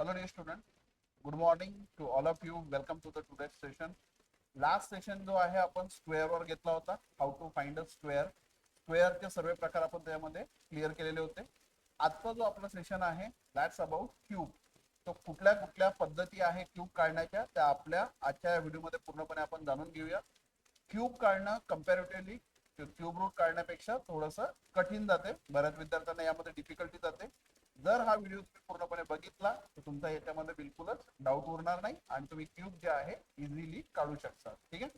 Hello dear student. Good morning to all of you. Welcome to the today's session. Last session जो आहे आपण square वर घेतला होता. How to find a square स्क्वेअरचे सर्व प्रकार आपण त्यामध्ये क्लिअर केलेले होते. आजचा जो आपला सेशन आहे दॅट्स अबाउट क्यूब तो कुठल्या कुठल्या पद्धती आहे क्यूब काढण्याच्या त्या आपल्या आजच्या या व्हिडिओमध्ये पूर्णपणे आपण जाणून घेऊया. क्यूब काढणं कम्पॅरेटिव्हली क्यूब रूट काढण्यापेक्षा थोडंसं कठीण जाते. बऱ्याच विद्यार्थ्यांना यामध्ये डिफिकल्टी जाते. जर हा व्हिडिओ तुम्ही पूर्णपणे बघितला तर तुमचा याच्यामध्ये बिलकुलच डाऊट उरणार नाही आणि तुम्ही क्यूब जे आहे इझिली काढू शकता. ठीक आहे?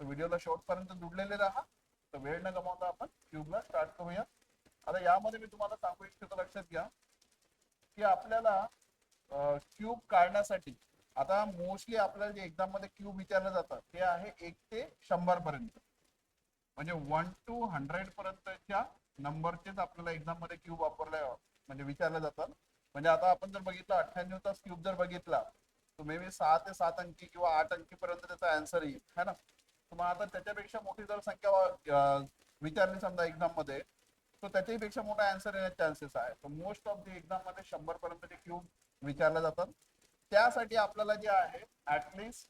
तर व्हिडिओला शेवटपर्यंत जुडलेले राहा. तर वेळ न गमावता आपण क्यूबला स्टार्ट करूया. आता यामध्ये मी तुम्हाला सांगू इच्छितो लक्षात घ्या की आपल्याला क्यूब काढण्यासाठी आता मोस्टली आपल्याला जे एक्झाममध्ये क्यूब विचारलं जातं ते आहे एक ते शंभर पर्यंत. म्हणजे वन टू हंड्रेड पर्यंतच्या नंबरचेच आपल्याला एक्झाममध्ये क्यूब वापरले म्हणजे विचारलं जातात म्हणजे आता आपण जर बघितलं अठ्ठ्याण्णवचा क्यूब जर बघितला तर मे बी सहा ते सात अंकी किंवा आठ अंकी पर्यंत त्याचा आन्सर येईल है ना? तर मग आता त्याच्यापेक्षा मोठी जर संख्या विचारली समजा एक्झाममध्ये तर त्याच्याही पेक्षा मोठा आन्सर येण्याचे चान्सेस आहे. तर मोस्ट ऑफ दी एक्झाममध्ये शंभर पर्यंतचे क्यूब विचारले जातात त्यासाठी आपल्याला जे आहे ऍटलिस्ट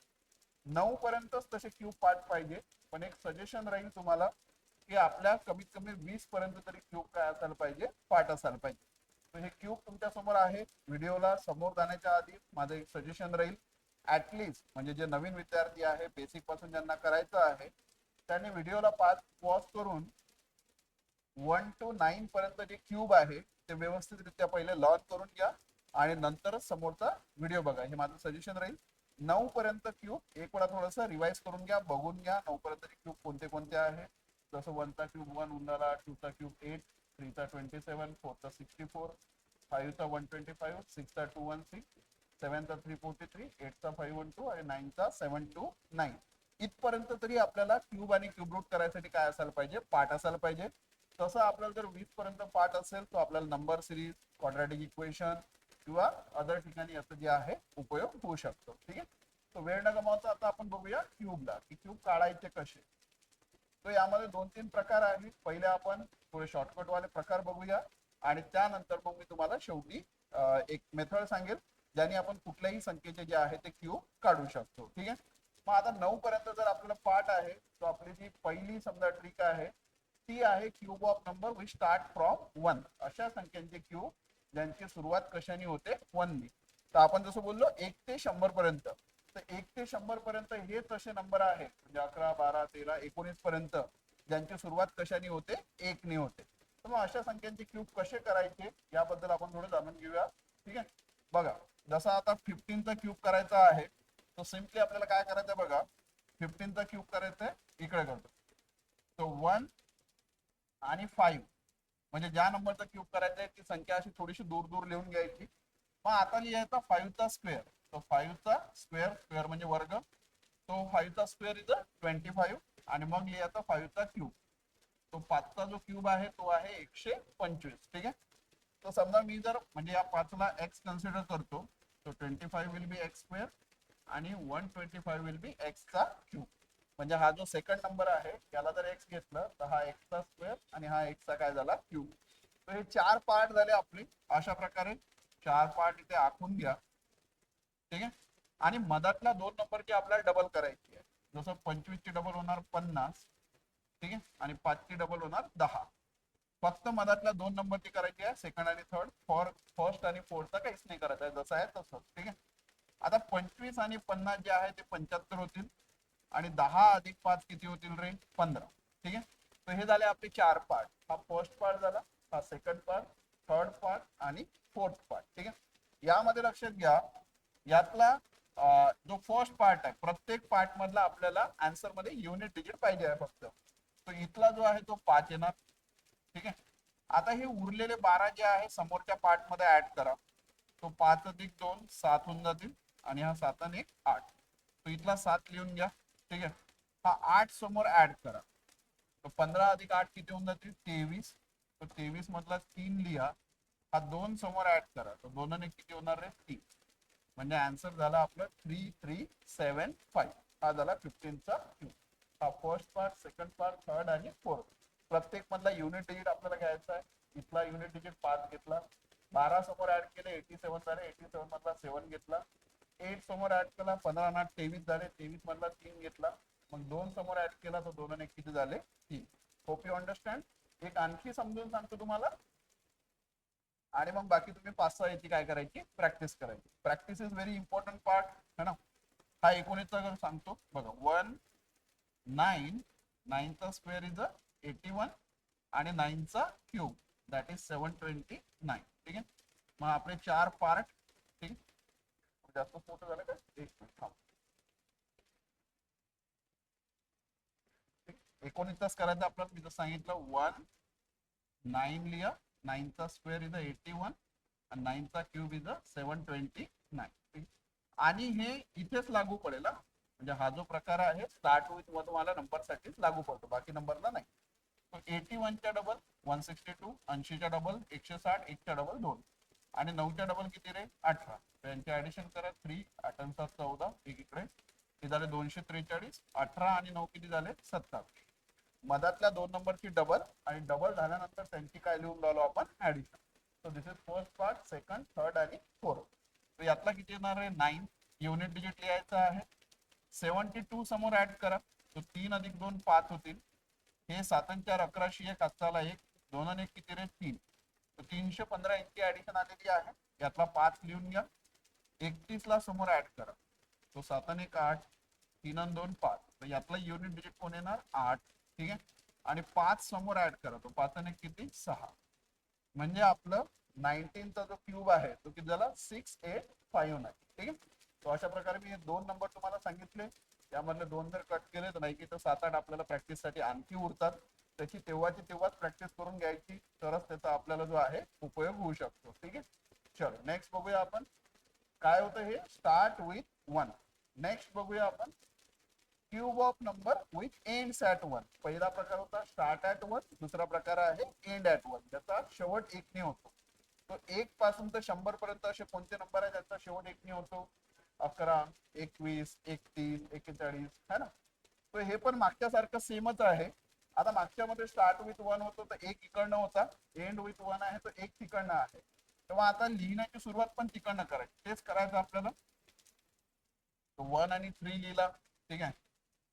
नऊ पर्यंतच तसे क्यूब पाठ पाहिजे. पण एक सजेशन राहील तुम्हाला की आपल्या कमीत कमी वीस पर्यंत तरी क्यूब काय असायला पाहिजे पाठ असायला पाहिजे. तर हे क्यूब तुमच्यासमोर आहे. व्हिडिओला समोर जाण्याच्या आधी माझं एक सजेशन राहील. ऍटलिस्ट म्हणजे जे नवीन विद्यार्थी आहे बेसिकपासून ज्यांना करायचं आहे त्यांनी व्हिडिओला पाच पॉज करून वन टू नाईन पर्यंत जे क्यूब आहे ते व्यवस्थितरित्या पहिले लॉन्च करून घ्या आणि नंतरच समोरचा व्हिडिओ बघा. हे माझं सजेशन राहील. नऊ पर्यंत क्यूब एक वेळा थोडस रिवाईज करून घ्या बघून घ्या नऊ पर्यंत क्यूब कोणते कोणते आहे. जसं वनचा क्यूब वन उंडाला टूचा क्यूब एट थ्रीचा ट्वेंटी सेवन फोरचा सिक्स्टी फोर फाईव्हचा वन ट्वेंटी फाईव्ह सिक्सचा टू वन सिक्स सेवनचा थ्री फोर्टी थ्री एटचा फाईव्ह वन टू आणि नाईनचा सेवन टू नाईन. इथपर्यंत तरी आपल्याला क्यूब आणि क्यूब रूट करायसाठी काय असायला पाहिजे? पाठ असायला पाहिजे. तसं आपल्याला जर वीस पर्यंत पाठ असेल तर आपल्याला नंबर सिरीज क्वाड्रॅटिक इक्वेशन किंवा अदर ठिकाणी असं जे आहे उपयोग होऊ शकतो. ठीक आहे? तर वेळ न गमावता आता आपण बघूया क्यूबला की क्यूब काढायचे कसे? तर यामध्ये दोन तीन प्रकार आहेत. पहिले आपण थोडे शॉर्टकट वाले प्रकार बघूया. आणि त्यानंतर मग मी तुम्हाला शेवटी एक मेथड सांगेल ज्याने आपण कुठल्याही संख्येचे जे आहे ते क्यूब काढू शकतो. ठीक आहे? मग आता नऊ पर्यंत जर आपल्याला पाठ आहे तो आपली जी पहिली समजा ट्रिक आहे ती आहे cube of number we start from one अशा संख्यांचे क्यूब ज्यांची सुरुवात कशाने होते? वननी तर आपण जसं बोललो एक ते शंभर पर्यंत. तर एक ते शंभर पर्यंत हेच असे नंबर आहेत. म्हणजे अकरा बारा तेरा एकोणीस पर्यंत. ज्यांची सुरुवात कशाने होते एकने होते. तर मग अशा संख्यांचे क्यूब कसे करायचे याबद्दल आपण थोडं जाणून घेऊया. ठीक आहे? बघा जसा आता फिफ्टीनचा क्यूब करायचा आहे तो सिम्पली आपल्याला काय करायचं आहे बघा. फिफ्टीनचा क्यूब करायचा आहे इकडे करतो. तो वन आणि फाईव्ह म्हणजे ज्या नंबरचा क्यूब करायचा आहे ती संख्या अशी थोडीशी दूर दूर लिहून घ्यायची. मग आता लिहायचा फाईव्हचा स्क्वेअर तो फाईव्हचा स्क्वेअर स्क्वेअर म्हणजे वर्ग. तो फाईव्हचा स्क्वेअर इथं ट्वेंटी फाईव्ह आणि मग लिहायचा फाईव्हचा क्यूब. तो पाचचा जो क्यूब आहे तो आहे एकशे पंचवीस. ठीक आहे? तर समजा मी जर म्हणजे या पाचला एक्स कन्सिडर करतो तो twenty five will be X square आणि one twenty five will be एक्सचा क्यूब. म्हणजे हा जो सेकंड नंबर आहे त्याला जर एक्स घेतलं तर हा एक्सचा स्क्वेअर आणि हा एक्सचा काय झाला? क्यूब. तर हे चार पार्ट झाले आपले. अशा प्रकारे चार पार्ट इथे आखून घ्या. ठीक आहे? आणि मधातला दोन नंबरची आपल्याला डबल करायची आहे. जसं पंचवीसची डबल होणार पन्नास ठीक आहे? आणि पाचची डबल होणार दहा. फक्त मधातल्या दोन नंबरची करायची आहे सेकंड आणि थर्ड फॉर फर्स्ट आणि फोर्थचा काहीच नाही करायचं आहे जसं आहे तसं ठीक आहे? आता पंचवीस आणि पन्नास जे आहे ते पंच्याहत्तर होतील. आणि दहा अधिक पाच किती होतील रे? पंधरा ठीक आहे? तर हे झाले आपले चार पार्ट हा फर्स्ट पार्ट झाला हा सेकंड पार्ट थर्ड पार्ट आणि फोर्थ पार्ट ठीक आहे? यामध्ये लक्षात घ्या यातला जो फर्स्ट पार्ट आहे प्रत्येक पार्ट मधला आपल्याला आन्सरमध्ये युनिट डिजिट पाहिजे आहे फक्त. तो इथला जो आहे तो पाच येणार. ठीक आहे? आता हे उरलेले बारा जे आहे समोरच्या पार्टमध्ये ऍड करा. तो पाच अधिक दोन सात होऊन जातील. आणि हा सात आणि एक आठ. तो इथला सात लिहून घ्या. ठीक आहे? हा आठ समोर ऍड करा. तो पंधरा अधिक आठ किती होऊन जातील? तेवीस. तर तेवीस मधला तीन लिहा. हा दोन समोर ऍड करा. तर दोन आणि किती होणार रे? तीन. म्हणजे आन्सर झाला आपलं थ्री थ्री सेवन फाईव्ह हा झाला फिफ्टीनचा क्यू हा first part second part third आणि फोर्थ प्रत्येक मधला युनिट डिजिट आपल्याला घ्यायचा आहे. इथला युनिट डिजिट पाच घेतला. बारा समोर ऍड केले एटी सेव्हन झाले. एटी सेव्हन मधला सेव्हन घेतला. एट समोर ऍड केला पंधरा ना तेवीस झाले. तेवीस मधला तीन घेतला. मग दोन समोर ऍड केला तर दोन आणि किती झाले? तीन. होप यू अंडरस्टँड एक आणखी समजून सांगतो तुम्हाला. आणि मग बाकी तुम्ही पाच सहा याची काय करायची? प्रॅक्टिस करायची. Practice is very important part है ना? हा एकोणीसचा सांगतो. बघा one nine नाईनचा square is a eighty one आणि नाईनचा cube that is seven twenty nine ठीक आहे? मग आपले चार पार्ट ठीक? आहे? जास्त फोटो झालं का? एक मिनिट थांब. ठीक? तास करायचं आपल्याला मी जर सांगितलं वन नाईन लिहा. नाईनचा square is a eighty one आणि नाईनचा cube is a seven twenty nine आणि हे इथेच लागू पडेल हा. म्हणजे हा जो प्रकार आहे स्टार्ट विथ वन तुम्हाला नंबरसाठीच लागू पडतो. बाकी नंबरला नाही. एटी वनच्या डबल वन सिक्स्टी टू ऐंशीच्या डबल एकशे साठ एकच्या डबल दोन. आणि नऊच्या डबल किती रे? अठरा. त्यांचे ऍडिशन करा थ्री आठ चौदा एक इकडे. हे झाले? दोनशे त्रेचाळीस अठरा आणि नऊ किती झाले? सत्तावीस. मधातल्या दोन नंबरची डबल आणि डबल झाल्यानंतर त्यांची काय लिहून लावलो आपण? Addition so this is first part second third आणि फोर्थ तर यातला किती येणार आहे? नाईन युनिट डिजिट लिहायचं आहे. सेवन्टी टू समोर ऍड करा. तो तीन अधिक दोन पाच होतील. हे सात चार अकराशे एक असाला एक. दोन आणि एक किती रे? तीन. तीनशे पंधरा इतकी ऍडिशन आलेली आहे. यातला पाच लिहून घ्या. एकतीस ला समोर ऍड करा. तो सात आणि एक आठ. तीन आणि दोन पाच. तर यातला युनिट डिजिट कोण येणार? आठ. ठीक आहे? आणि पाच समोर ऍड करा. तो पाच आणि किती? सहा. म्हणजे आपलं नाईन्टीनचा जो क्यूब आहे तो किती झाला? सिक्स एट फाईव्ह नाईन ठीक आहे? तो अशा प्रकारे मी दोन नंबर तुम्हाला सांगितले. त्यामधले दोन जर कट केले तर नाही की तर सात आठ आपल्याला प्रॅक्टिससाठी आणखी उरतात. त्याची तेव्हाची तेव्हाच प्रॅक्टिस करून घ्यायची. तरच त्याचा आपल्याला जो आहे उपयोग होऊ शकतो. ठीक आहे? चलो नेक्स्ट बघूया आपण. काय होतं हे? स्टार्ट विथ वन नेक्स्ट बघूया आपण. Cube of number with end at one पहिला प्रकार होता स्टार्ट ऍट वन दुसरा प्रकार आहे एंड ऍट वन ज्याचा शेवट एकने होतो. तो एक पासून तर शंभर पर्यंत असे कोणते नंबर आहे ज्याचा शेवट एकने होतो? अकरा एकवीस एकतीस एक्केचाळीस है ना? तो हे पण मागच्या सारखं सेमच आहे. आता मागच्या मध्ये स्टार्ट विथ वन होतो तर एक इकडनं होता. एंड विथ वन आहे तो एक तिकडनं आहे. तेव्हा आता लिहिण्याची सुरुवात पण तिकडनं करायची. तेच करायचं आपल्याला. वन आणि थ्री लिहिला. ठीक आहे?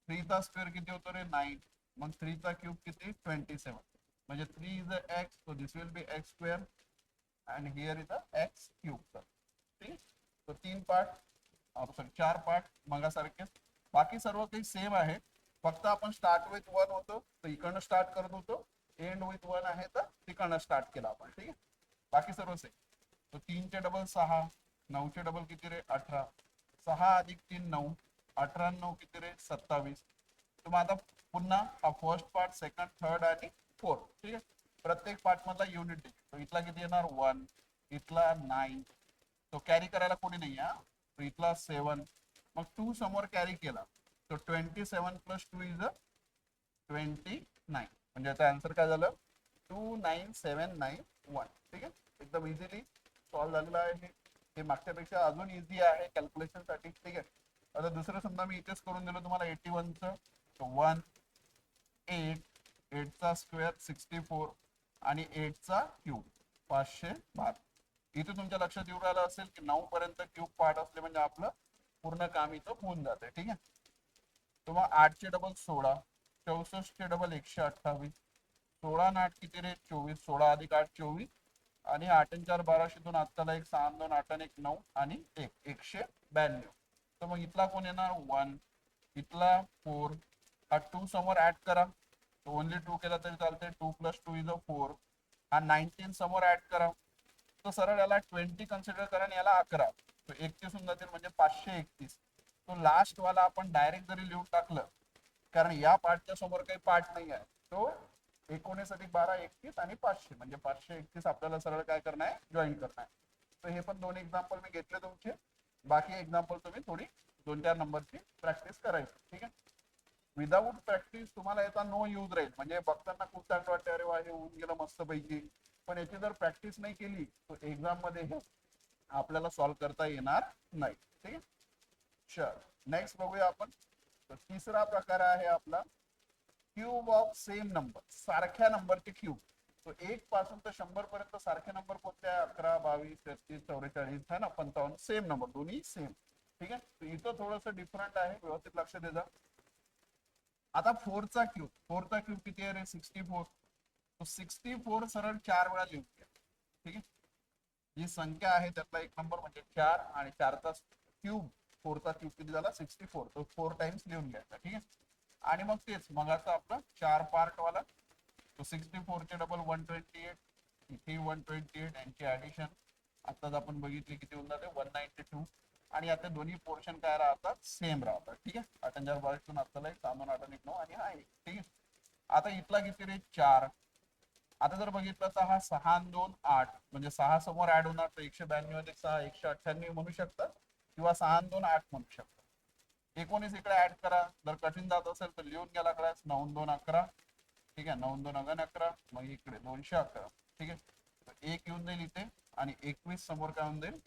थ्रीचा स्क्वेअर किती होतो रे? नाईन मग थ्रीचा क्यूब किती? ट्वेंटी सेवन म्हणजे three is a X so this will be X square and here is a X cube sir ठीक तर तीन पार्ट सॉरी चार पार्ट मगासारखेच. बाकी सर्व काही सेम आहे. फक्त आपण स्टार्ट विथ वन होतो तर इकडनं स्टार्ट करत होतो. एंड विथ वन आहे तर तिकडनं स्टार्ट केला आपण. ठीक आहे? बाकी सर्व सेम तर तीनचे डबल सहा नऊचे डबल किती रे? अठरा. सहा अधिक तीन नऊ. अठरा नऊ किती रे? सत्तावीस. तर मग आता पुन्हा हा फर्स्ट पार्ट सेकंड थर्ड आणि फोर्थ ठीक आहे? प्रत्येक पार्ट मधला युनिट डिजिट इथला किती येणार? वन इथला नाईन तो कॅरी करायला कोणी नाही हा? तो इथला सेवन मग टू समोर कॅरी केला. तो twenty seven plus two is a twenty nine म्हणजे याचा आन्सर काय झालं? Two nine seven nine one ठीक आहे? एकदम इझिली सॉल्व्ह झालेलं आहे. हे. मागच्यापेक्षा अजून इझी आहे कॅल्क्युलेशनसाठी. ठीक आहे? आता दुसरं समजा मी इथेच करून दिलं तुम्हाला एटी वनचं वन एट एटचा स्क्वेअर सिक्स्टी फोर आणि एटचा क्यूब पाचशे बारा. इथे तुमच्या लक्षात येऊ राहिलं असेल की नऊ पर्यंत क्यूब पार्ट असले म्हणजे आपलं पूर्ण काम इथं होऊन जाते ठीक आहे? तुम्हाला आठचे डबल सोळा चौसष्टचे डबल एकशे अठ्ठावीस सोळा आणि आठ किती रे? चोवीस सोळा अधिक आठ चोवीस. आणि आठ आणि चार बाराशे दोन आत्ताला एक सहा दोन आठ आणि एक नऊ आणि एक एकशे ब्याण्णव. तर मग इथला कोण येणार? वन इथला फोर हा टू समोर ऍड करा. ओनली टू केला तरी चालते two plus two is a four हा नाईन्टीन समोर ऍड करा. तर सरळ याला ट्वेंटी कन्सिडर करा आणि याला अकरा. एकतीस होऊन जातील म्हणजे पाचशे एकतीस. तो लास्ट वाला आपण डायरेक्ट जरी लिहून टाकलं कारण या पार्टच्या समोर काही पार्ट नाही आहे. तो एकोणीस अधिक बारा एकतीस आणि पाचशे. म्हणजे पाचशे एकतीस आपल्याला सरळ काय करणार आहे? जॉईन करणार आहे. तर हे पण दोन एक्झाम्पल मी घेतले तुमचे. बाकी एक्झाम्पल तुम्ही थोडी दोन चार नंबरची प्रॅक्टिस करायची ठीक आहे? विदाऊट प्रॅक्टिस तुम्हाला याचा नो यूज राहील. म्हणजे बघताना खूप चांगलं वाटतं अरे वा हे होऊन गेलं मस्तपैकी. पण याची जर प्रॅक्टिस नाही केली तर एक्झाममध्ये हे आपल्याला सॉल्व्ह करता येणार नाही ठीक आहे? चल नेक्स्ट बघूया आपण. तर तिसरा प्रकार आहे आपला क्यूब ऑफ सेम नंबर सारख्या नंबरचे क्यूब तो एक पासून तर शंभर पर्यंत सारखे नंबर कोणते? आहे अकरा बावीस तेहतीस चौवेचाळीस आहे ना? पंचावन्न सेम नंबर दोन्ही सेम ठीक आहे? इथं थोडस डिफरंट आहे. व्यवस्थित लक्ष दे जा आता फोरचा क्यूब फोरचा क्यूब किती आहे रे? सिक्स्टी फोर तो सिक्स्टी फोर सरळ चार वेळा लिहून घ्या. ठीक आहे? जी संख्या आहे त्यातला एक नंबर म्हणजे चार आणि चारचा क्यूब फोरचा क्यूब किती झाला? सिक्स्टी फोर तो फोर टाइम्स लिहून घ्यायचा. ठीक आहे? आणि मग तेच मग आता आपलं चार पार्ट वाला तो सिक्स्टी फोरचे डबल वन ट्वेंटी एट इथे वन ट्वेंटी एट यांची ऍडिशन आताच आपण बघितली किती होऊन जाते? वन नाईन्टी टू आणि आता दोन्ही पोर्शन काय राहतात? सेम राहतात. ठीक आहे? आठ हजार बावीसून आत्ताला एक सामान आठ एक नऊ आणि हा एक. ठीक आहे? आता इथला किती रे? चार. आता जर बघितलं तर हा सहा दोन आठ. म्हणजे सहा समोर ऍड होणार तर एकशे ब्याण्णव अधिक सहा एकशे अठ्ठ्याण्णव म्हणू शकतात किंवा सहा दोन आठ म्हणू शकतात एकोणीस इकडे ऍड करा. जर कठीण जात असेल तर लिहून गेला करा नऊ दोन अकरा. ठीक आहे नऊ दोन अगन अकरा मग इकडे दोनशे अकरा. ठीक आहे? एक येऊन जाईल इथे आणि एकवीस समोर काय होऊन जाईल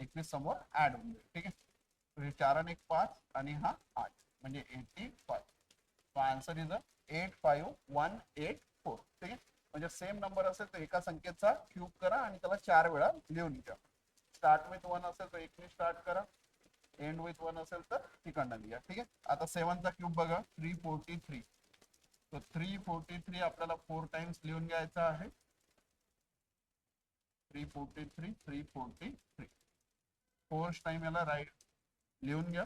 एकवीस समोर ऍड होऊन जाईल ठीक आहे? चार आणि एक पाच आणि हा आठ म्हणजे eighty five answer is eight five one eight four ठीक आहे? म्हणजे सेम नंबर असेल तर एका संख्येचा क्यूब करा आणि त्याला चार वेळा लिहून घ्या. स्टार्ट विथ वन असेल तर एकने स्टार्ट करा. एंड विथ वन असेल तर तिकडनं लिहा. ठीक आहे? आता सेवनचा क्यूब बघा. थ्री फोर्टी थ्री तर थ्री फोर्टी थ्री आपल्याला फोर टाइम्स लिहून घ्यायचा आहे. Three forty three three forty three fours time याला राईट लिहून घ्या.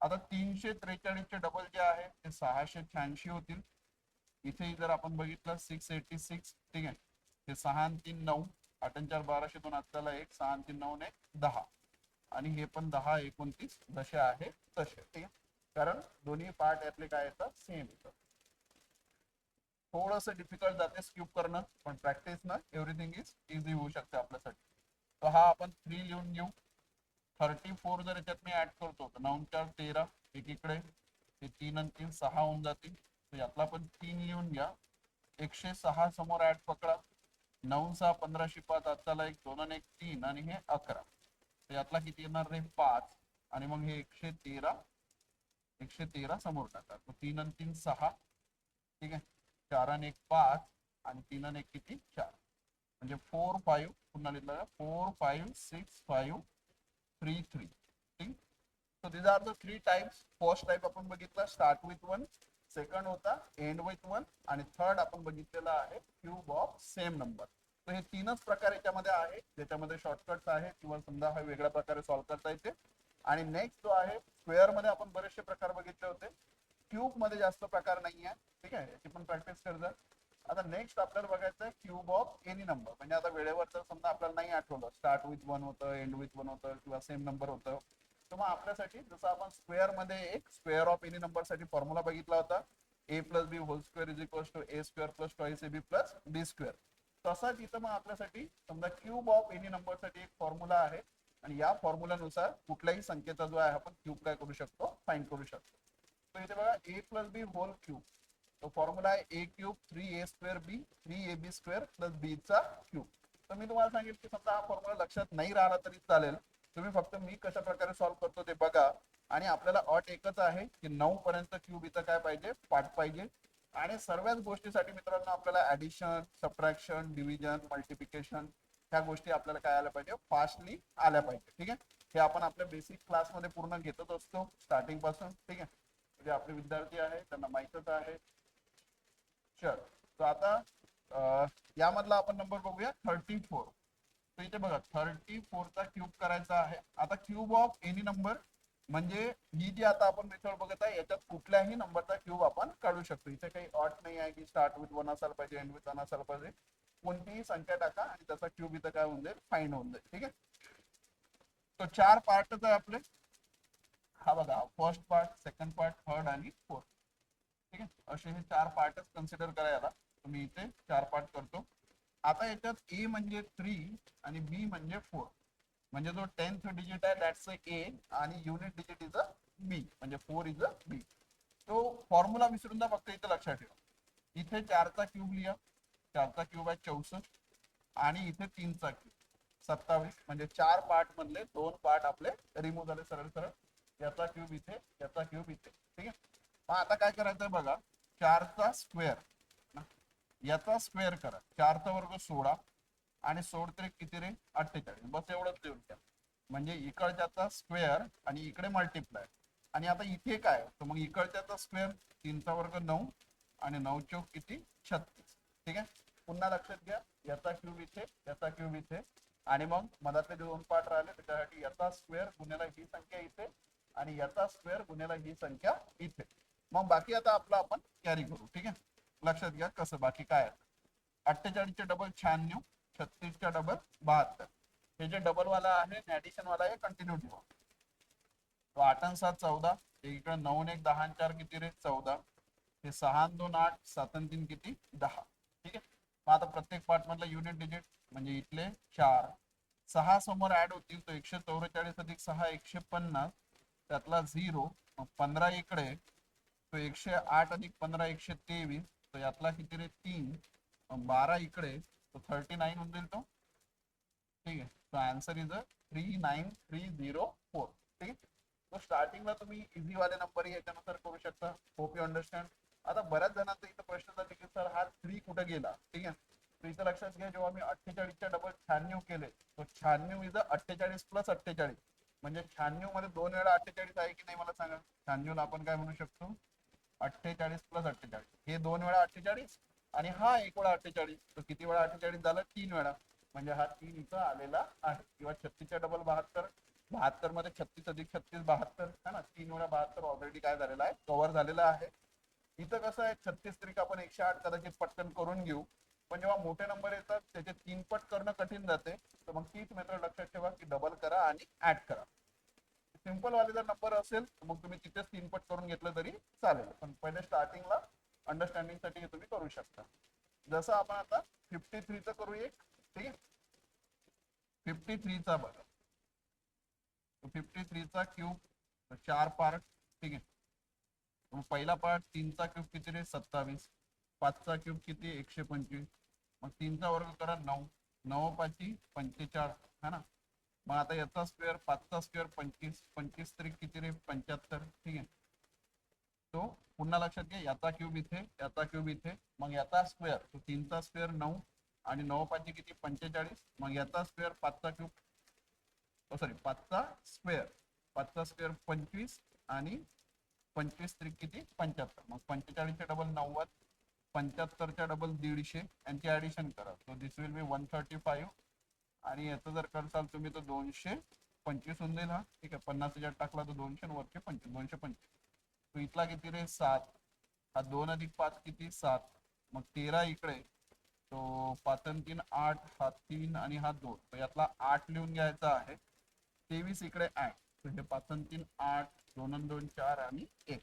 आता तीनशे त्रेचाळीसचे डबल जे आहे ते सहाशे शहाऐंशी होतील. इथे जर आपण बघितलं सिक्स एटी सिक्स ठीक आहे. ते सहा तीन नऊ अठ्ठ्याण्णव बाराशे दोन आपल्याला एक सहा तीन नऊ ने दहा. आणि हे पण दहा एकोणतीस जसे आहे तसे ठीक आहे. कारण दोन्ही पार्ट यातले काय येतात? सेम येतात. थोडस डिफिकल्ट जाते स्क्यूब करणं पण प्रॅक्टिस ना एव्हरीथिंग इज इझी होऊ शकते आपल्यासाठी. तर हा आपण थ्री लिहून घेऊ. थर्टी फोर जर याच्यात मी ऍड करतो तर नऊ चार तेरा एकीकडे ते तीन आणि तीन सहा होऊन जातील. तर यातला पण तीन लिहून घ्या. एकशे सहा समोर ऍड पकडा. नऊ सहा पंधराशे पाच आताला एक दोन आणि एक तीन आणि हे अकरा. तर यातला किती येणार रे? पाच. आणि मग हे एकशे तेरा एकशे तेरा समोर टाका. तीन आणि तीन सहा. ठीक आहे? चार आणि एक पाच आणि तीन आणि एक किती? चार. म्हणजे फोर फाईव्ह पुन्हा लिहिलं four five six five three three ठीक? So these are the three types first type आपण बघितला स्टार्ट विथ वन सेकंड होता एंड विथ वन आणि थर्ड आपण बघितलेला आहे क्यूब ऑफ सेम नंबर तर हे तीनच प्रकार याच्यामध्ये आहे ज्याच्यामध्ये शॉर्टकट्स आहे किंवा समजा हा वेगळ्या प्रकारे सॉल्व्ह करता येते. आणि नेक्स्ट जो आहे स्क्वेअरमध्ये आपण बरेचसे प्रकार बघितले होते. क्यूबमध्ये जास्त प्रकार नाही आहे ठीक आहे? याची पण प्रॅक्टिस करतात आता नेक्स्ट आपल्याला बघायचं आहे क्यूब ऑफ एनी नंबर म्हणजे आता वेळेवर जर समजा आपल्याला नाही आठवलं स्टार्ट विथ वन होतं एंड विथ वन होतं किंवा सेम नंबर होतं. तर मग आपल्यासाठी जसं आपण स्क्वेअरमध्ये एक स्क्वेअर ऑफ एनी नंबरसाठी फॉर्म्युला बघितला होता A plus B whole square is equal to A square plus twice A B plus B square तसाच इथं मग आपल्यासाठी समजा क्यूब ऑफ एनी नंबरसाठी एक फॉर्म्युला आहे. आणि या फॉर्म्युलानुसार कुठल्याही संख्येचा जो आहे आपण क्यूब काय करू शकतो? फाईन करू शकतो. इथे बघा A plus B whole cube तो फॉर्म्युला आहे A cube three A square B three A B square plus B चा क्यूब तर मी तुम्हाला सांगेल की समजा हा फॉर्म्युला लक्षात नाही राहिला तरी चालेल. तुम्ही फक्त मी कशा प्रकारे सॉल्व्ह करतो ते बघा. आणि आपल्याला अट एकच आहे की नऊ पर्यंत क्यूब इथं काय पाहिजे? पाठ पाहिजे. आणि सर्वच गोष्टीसाठी मित्रांनो आपल्याला ऍडिशन सबट्रॅक्शन डिव्हिजन मल्टिप्लिकेशन ह्या गोष्टी आपल्याला काय आल्या पाहिजे? फास्टली आल्या पाहिजे. ठीक आहे? हे आपण आपल्या बेसिक क्लासमध्ये पूर्ण घेतच असतो स्टार्टिंगपासून. ठीक आहे? जे आपले विद्यार्थी आहे त्यांना माहितच आहे. चल तर आता यामधला आपण नंबर बघूया. थर्टी फोर तर इथे बघा थर्टी फोरचा क्यूब करायचा आहे. आता क्यूब ऑफ एनी नंबर म्हणजे ही जी आता आपण मेथड बघत आहे याच्यात कुठल्याही नंबरचा क्यूब आपण काढू शकतो. इथे काही अट नाही आहे की स्टार्ट विथ वन असायला पाहिजे एंड विथ वन असायला पाहिजे. कोणतीही संख्या टाका आणि त्याचा क्यूब इथं काय होऊन जाईल फाईन होऊन जाईल. ठीक आहे? तो चार पार्टच आहे आपले. हा बघा first part second part third आणि फोर्थ ठीक आहे? असे हे चार पार्टच कन्सिडर करायला तुम्ही इथे चार पार्ट करतो. आता याच्यात ए म्हणजे थ्री आणि बी म्हणजे फोर म्हणजे जो टेन्थ डिजिट आहे दॅट्स अ ए आणि unit digit is a B म्हणजे फोर इज अ बी तो फॉर्म्युला विसरून जा फक्त इथे लक्षात ठेवा. इथे चारचा क्यूब लिहा. चारचा क्यूब आहे चौसष्ट. आणि इथे तीनचा क्यूब सत्तावीस. म्हणजे चार पार्ट मधले दोन पार्ट आपले रिमूव्ह झाले सरळ सरळ. याचा क्यूब इथे याचा क्यूब इथे. ठीक आहे? मग आता काय करायचंय बघा चारचा स्क्वेअर याचा स्क्वेअर करा. चारचा वर्ग सोळा आणि सोड तरी किती रे? अठ्ठेचाळीस. बस एवढंच लिहून घ्या. म्हणजे इकडच्याचा स्क्वेअर आणि इकडे मल्टिप्लाय आणि आता इथे काय? तर मग इकडच्याचा स्क्वेअर तीनचा वर्ग नऊ आणि नऊ चौक किती? छत्तीस. ठीक आहे? पुन्हा लक्षात घ्या. याचा क्यूब इथे याचा क्यूब इथे. आणि मग मधातले जे दोन पार्ट राहिले त्याच्यासाठी याचा स्क्वेअर गुन्ह्याला ही संख्या इथे आणि याचा स्क्वेअर गुन्ह्याला ही संख्या इथे. मग बाकी आता आपलं आपण कॅरी करू ठीक आहे? लक्षात घ्या कसं बाकी काय आहे. डबल शहाण्णव छत्तीसच्या डबल बहात्तर. हे जे डबल वाला आहे ऍडिशन वाला आहे कंटिन्यू ठेवा. तो आठ आणि सात चौदा इकडे नऊ एक दहा आणि चार किती रे? चौदा. हे सहा दोन आठ सात आणि तीन किती? दहा. ठीक आहे? मग आता प्रत्येक पार्ट मधला युनिट डिजिट म्हणजे इथले चार. सहा समोर ऍड होतील तो एकशे चौवेचाळीस अधिक सहा एकशे पन्नास. त्यातला झिरो मग पंधरा इकडे तो एकशे आठ अधिक पंधरा एकशे तेवीस तो यातला किती रे तीन बारा इकडे तो थर्टी नाईन होऊन जाईल तो. ठीक आहे. तो answer is a three nine three zero four ठीक? आहे तो स्टार्टिंगला तुम्ही इझी वाले नंबर याच्यानुसार करू शकता. होप यू अंडरस्टँड आता बऱ्याच जणांचा इथं प्रश्न झाला की सर हा थ्री कुठे गेला? ठीक आहे? तर इथं लक्षात घ्या जेव्हा मी अठ्ठेचाळीसच्या डबल शहाण्णव केले तो शहाण्णव इज अठ्ठेचाळीस प्लस अठ्ठेचाळीस. म्हणजे शहाण्णवमध्ये दोन वेळा अठ्ठेचाळीस आहे की नाही मला सांगा. शहाण्णवला आपण काय म्हणू शकतो? अठ्ठेचाळीस प्लस अठ्ठेचाळीस. हे दोन वेळा अठ्ठेचाळीस आणि हा एक वेळा अठ्ठेचाळीस. तर किती वेळा अठ्ठेचाळीस झाला? तीन वेळा. म्हणजे हा तीन इथं आलेला आहे. किंवा छत्तीसच्या डबल बहात्तर. बहात्तरमध्ये छत्तीस अधिक छत्तीस बहात्तर. है ना? तीन वेळा बहात्तर ऑलरेडी काय झालेला आहे? कव्हर झालेला आहे. इथं कसं आहे? छत्तीस तरी आपण एकशे आठ कदाचित पटकन करून घेऊ. पण जेव्हा मोठे नंबर येतात त्याचे तीन पट करणं कठीण जाते. तर मग तीच मेथड लक्षात ठेवा की डबल करा आणि ऍड करा. सिंपल वाले जर नंबर असेल तर मग तुम्ही तिथेच तीन पट करून घेतलं तरी चालेल. पण पहिले स्टार्टिंगला अंडरस्टँडिंगसाठी हे तुम्ही करू शकता. जसं आपण आता फिफ्टी थ्रीचं करू एक ठीक आहे? फिफ्टी थ्रीचा बघा. फिफ्टी थ्रीचा क्यूब चार पार्ट ठीक आहे? पहिला पार्ट तीनचा क्यूब किती रे? सत्तावीस. पाचचा क्यूब किती? एकशे पंचवीस. मग तीनचा वर्ग करा नऊ. नऊ पाची पंचेचाळीस. है ना? मग आता याचा स्क्वेअर पाचचा स्क्वेअर पंचवीस. पंचवीस तरी किती रे? पंच्याहत्तर. ठीक आहे. तो पुन्हा लक्षात घ्या याचा क्यूब इथे याचा क्यूब इथे. मग याचा स्क्वेअर तो तीनचा स्क्वेअर नऊ आणि नऊ पाचशे किती? पंचेचाळीस. मग याचा स्क्वेअर पाचचा क्यूब सॉरी oh, पाचचा स्क्वेअर पाचचा स्क्वेअर पंचवीस आणि पंचवीस त्रिक किती? पंच्याहत्तर. मग पंचेचाळीसचे डबल नव्वद. पंच्याहत्तरच्या डबल दीडशे यांची ऍडिशन करा. So this will be one thirty five आणि याचं जर करसाल तुम्ही तर दोनशे पंचवीस होऊन जाईल हा. ठीक आहे पन्नास हजार टाकला तर दोनशे वरचे पंचवीस दोनशे पंचवीस. तो इथला किती रे? सात. हा दोन अधिक पाच किती? सात. मग तेरा इकडे. तो पाच तीन आठ. हा तीन आणि हा दोन. तर यातला आठ लिहून घ्यायचा आहे. तेवीस इकडे आठ तर हे पाच तीन आठ. दोन दोन चार आणि एक.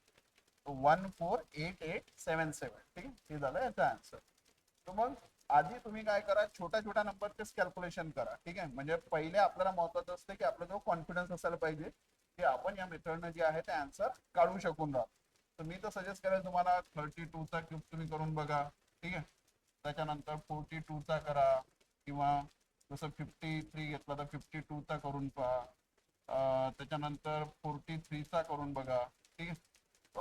One four eight eight seven seven ठीक आहे? हे झालं याचा आन्सर तर मग आधी तुम्ही काय करा छोट्या छोट्या नंबरचेच कॅल्क्युलेशन करा. ठीक आहे? म्हणजे पहिले आपल्याला महत्वाचं असतं की आपला जो कॉन्फिडन्स असायला पाहिजे की आपण या मेथडनं जे आहे ते आन्सर काढू शकून राहतो तर मी तर सजेस्ट करेल तुम्हाला थर्टी चा क्यूब तुम्ही करून बघा. ठीक आहे? त्याच्यानंतर फोर्टी चा करा. किंवा जसं फिफ्टी थ्री घेतला तर फिफ्टी चा करून पहा. त्याच्यानंतर फोर्टी थ्रीचा करून बघा. ठीक आहे?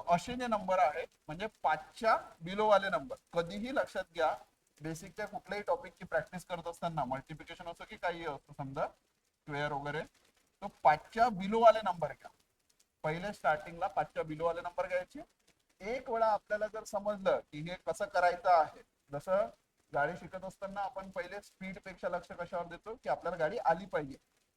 असे जे नंबर आहेत म्हणजे पाचच्या बिलो वाले नंबर. कधीही लक्षात घ्या बेसिकच्या कुठल्याही टॉपिकची प्रॅक्टिस करत असताना मल्टिप्लिकेशन असो की काही असतो समजा स्क्वेअर वगैरे तो पाचच्या बिलो वाले नंबर घ्या. पहिले स्टार्टिंगला पाचच्या बिलो वाले नंबर घ्यायचे. एक वेळा आपल्याला जर समजलं की हे कसं करायचं आहे जसं गाडी शिकत असताना आपण पहिले स्पीडपेक्षा लक्ष कशावर देतो की आपल्याला गाडी आली पाहिजे.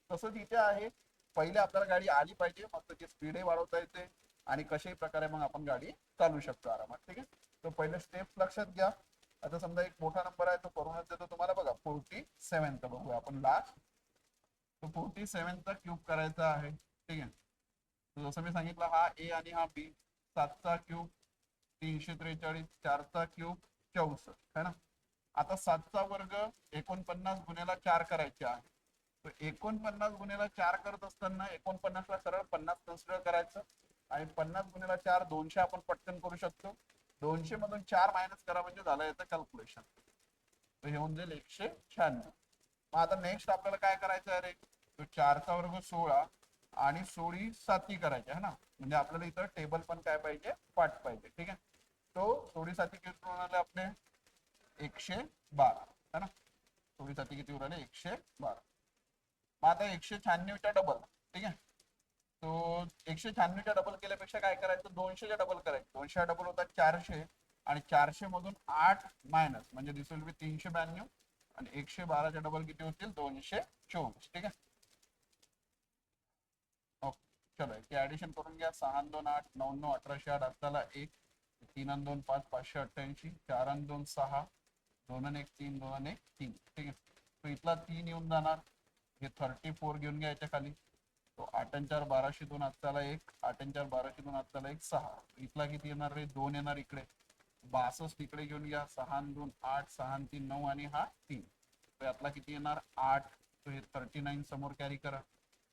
तसंच इथे आहे पहिले आपल्याला गाडी आली पाहिजे मग त्याची स्पीडही वाढवता येते. आणि कशाही प्रकारे मग आपण गाडी चालू शकतो आरामात ठीक आहे? तर पहिले स्टेप लक्षात घ्या. आता समजा एक मोठा नंबर आहे तो करूनच देतो तुम्हाला. बघा फोर्टी सेव्हनचा बघूया आपण लास्ट तो फोर्टी सेव्हनचा क्यूब करायचा आहे ठीक आहे? तर जसं मी सांगितलं हा ए आणि हा बी सातचा क्यूब तीनशे त्रेचाळीस चारचा क्यूब चौसष्ट है ना? आता सातचा वर्ग एकोणपन्नास गुन्ह्याला चार करायचे आहे. तर एकोणपन्नास गुन्ह्याला चार करत असताना एकोणपन्नासला सरळ पन्नास कन्सिडर करायचं. आणि पन्नास गुन्ह्याला चार दोनशे आपण पटकन करू शकतो. दोनशे मधून चार मायनस करा म्हणजे झालं याचं कॅल्क्युलेशन तर हे होऊन जाईल एकशे शहाण्णव. मग आता नेक्स्ट आपल्याला काय करायचं आहे रे? तो चारचा वर्ग सोळा आणि सोळी साती करायचे है ना? म्हणजे आपल्याला इथं टेबल पण काय पाहिजे? पाठ पाहिजे. ठीक आहे? तो सोळी साती किती होणार आपले? एकशे बारा. है ना? सोळी साती किती उरले? एकशे बारा. मग आता एकशे शहाण्णवच्या डबल ठीक आहे? तो एकशे शहाण्णवच्या डबल केल्यापेक्षा काय करायचं? दोनशेच्या डबल करायचं. दोनशे डबल होतात चारशे आणि चारशे मधून आठ मायनस म्हणजे दिस विल बी तीनशे ब्याण्णव आणि एकशे बाराच्या डबल किती होतील? दोनशे चोवीस. ठीक आहे? हो. ओके चलो याची ऍडिशन करून घ्या. सहा दोन आठ नऊ नऊ अठराशे आठ असताना एक. तीन आणि दोन पाच पाचशे अठ्ठ्याऐंशी. चार आणि दोन सहा. दोन आणि एक तीन दोन आणि एक तीन. ठीक आहे? तो इथला तीन येऊन जाणार. हे थर्टी फोर घेऊन घ्या याच्या खाली. आठ आणि चार बाराशे दोन आत्ताला एक आठ आणि चार बाराशे दोन आत्ताला एक सहा. इथला किती येणार रे? दोन येणार इकडे. बासष्ट इकडे घेऊन घ्या सहा दोन आठ सहा तीन नऊ आणि हा तीन. तर यातला किती येणार? आठ. तो हे थर्टी नाईन समोर कॅरी करा.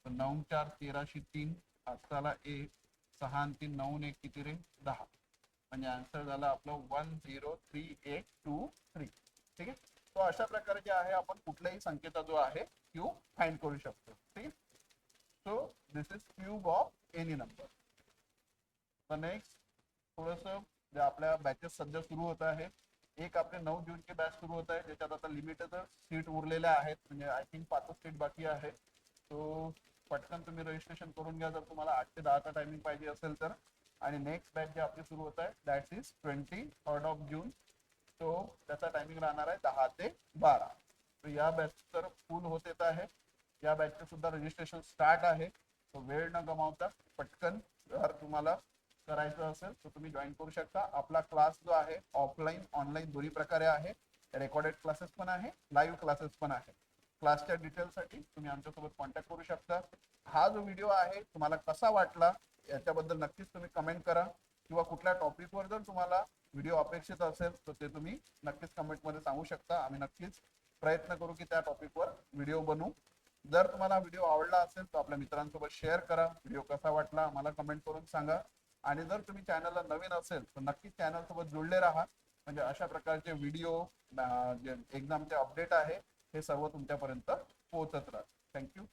तर नऊ चार तेराशे तीन आत्ताला एक सहा तीन नऊ एक किती रे? दहा. म्हणजे आन्सर झाला आपलं one zero three eight two three. ठीक आहे? तो अशा प्रकारे जे आहे. आपण कुठल्याही संकेता जो आहे क्यू फाईंड करू शकतो. So this so this is cube of any number तर नेक्स्ट थोडस जे आपल्या बॅचेस सध्या सुरू होत आहे एक आपले नऊ जूनचे बॅच सुरू होत आहे ज्याच्यात आता लिमिटेड सीट उरलेल्या आहेत म्हणजे आय थिंक पाचच सीट बाकी आहे. सो पटकन तुम्ही रजिस्ट्रेशन करून घ्या जर तुम्हाला आठ ते दहाचा टायमिंग पाहिजे असेल तर. आणि नेक्स्ट बॅच जे आपली सुरू होत आहे that is twenty third of June तो त्याचा टायमिंग राहणार आहे दहा ते बारा. तर या बॅच तर फुल होत येत आहे. या बॅचचं सुद्धा रजिस्ट्रेशन स्टार्ट आहे. तो वेळ न गमावता पटकन जर तुम्हाला करायचं असेल तर तुम्ही जॉईन करू शकता. आपला क्लास जो आहे ऑफलाईन ऑनलाईन दोन्ही प्रकारे आहे. रेकॉर्डेड क्लासेस पण आहे लाईव्ह क्लासेस पण आहे. क्लासच्या डिटेलसाठी तुम्ही आमच्यासोबत कॉन्टॅक्ट करू शकता. हा जो व्हिडिओ आहे तुम्हाला कसा वाटला याच्याबद्दल नक्कीच तुम्ही कमेंट करा. किंवा कुठल्या टॉपिकवर जर तुम्हाला व्हिडिओ अपेक्षित असेल तर ते तुम्ही नक्कीच कमेंटमध्ये सांगू शकता. आम्ही नक्कीच प्रयत्न करू की त्या टॉपिकवर व्हिडिओ बनवू जर तुम्हाला व्हिडिओ आवडला असेल तर आपल्या मित्रांसोबत शेअर करा. व्हिडिओ कसा वाटला मला कमेंट करून सांगा. आणि जर तुम्ही चॅनलला नवीन असेल तर नक्कीच चॅनल सोबत जुळले राहा. म्हणजे अशा प्रकारचे व्हिडिओ जे एक्झामचे अपडेट आहे हे सर्व तुमच्यापर्यंत पोहोचत राहा. थँक्यू